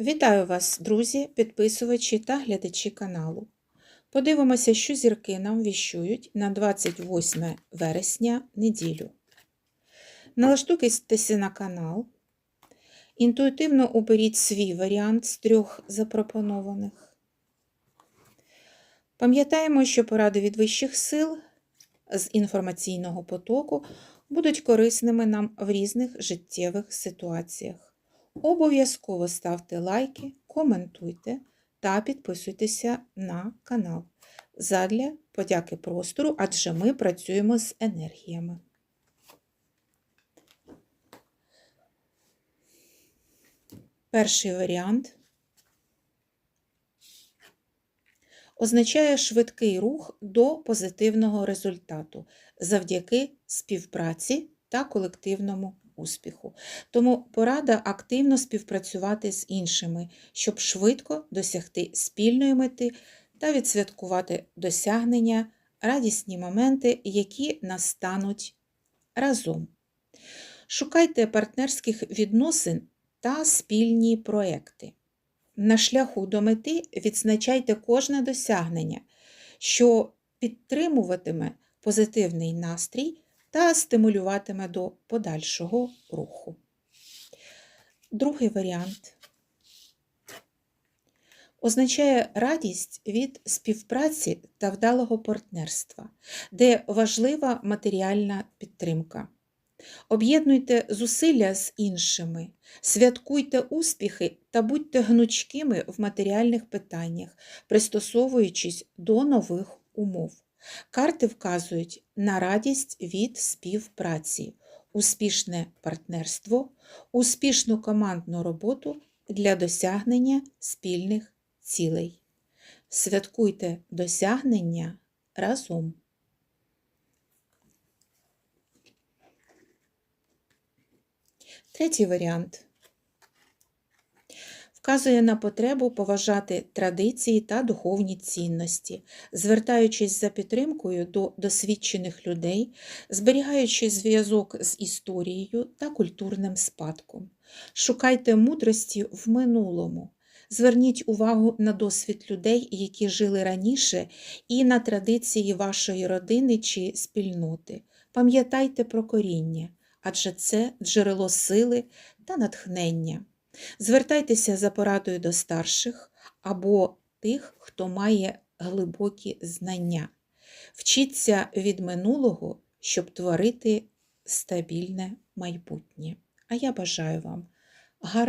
Вітаю вас, друзі, підписувачі та глядачі каналу. Подивимося, що зірки нам віщують на 28 вересня неділю. Налаштуйтеся на канал. Інтуїтивно оберіть свій варіант з трьох запропонованих. Пам'ятаємо, що поради від вищих сил з інформаційного потоку будуть корисними нам в різних життєвих ситуаціях. Обов'язково ставте лайки, коментуйте та підписуйтеся на канал. Задля подяки простору, адже ми працюємо з енергіями. Перший варіант означає швидкий рух до позитивного результату завдяки співпраці та колективному успіху. Тому порада активно співпрацювати з іншими, щоб швидко досягти спільної мети та відсвяткувати досягнення, радісні моменти, які настануть разом. Шукайте партнерських відносин та спільні проекти. На шляху до мети відзначайте кожне досягнення, що підтримуватиме позитивний настрій та стимулюватиме до подальшого руху. Другий варіант означає радість від співпраці та вдалого партнерства, де важлива матеріальна підтримка. Об'єднуйте зусилля з іншими, святкуйте успіхи та будьте гнучкими в матеріальних питаннях, пристосовуючись до нових умов. Карти вказують на радість від співпраці, успішне партнерство, успішну командну роботу для досягнення спільних цілей. Святкуйте досягнення разом. Третій варіант вказує на потребу поважати традиції та духовні цінності, звертаючись за підтримкою до досвідчених людей, зберігаючи зв'язок з історією та культурним спадком. Шукайте мудрості в минулому. Зверніть увагу на досвід людей, які жили раніше, і на традиції вашої родини чи спільноти. Пам'ятайте про коріння, адже це джерело сили та натхнення. Звертайтеся за порадою до старших або тих, хто має глибокі знання. Вчіться від минулого, щоб творити стабільне майбутнє. А я бажаю вам гарного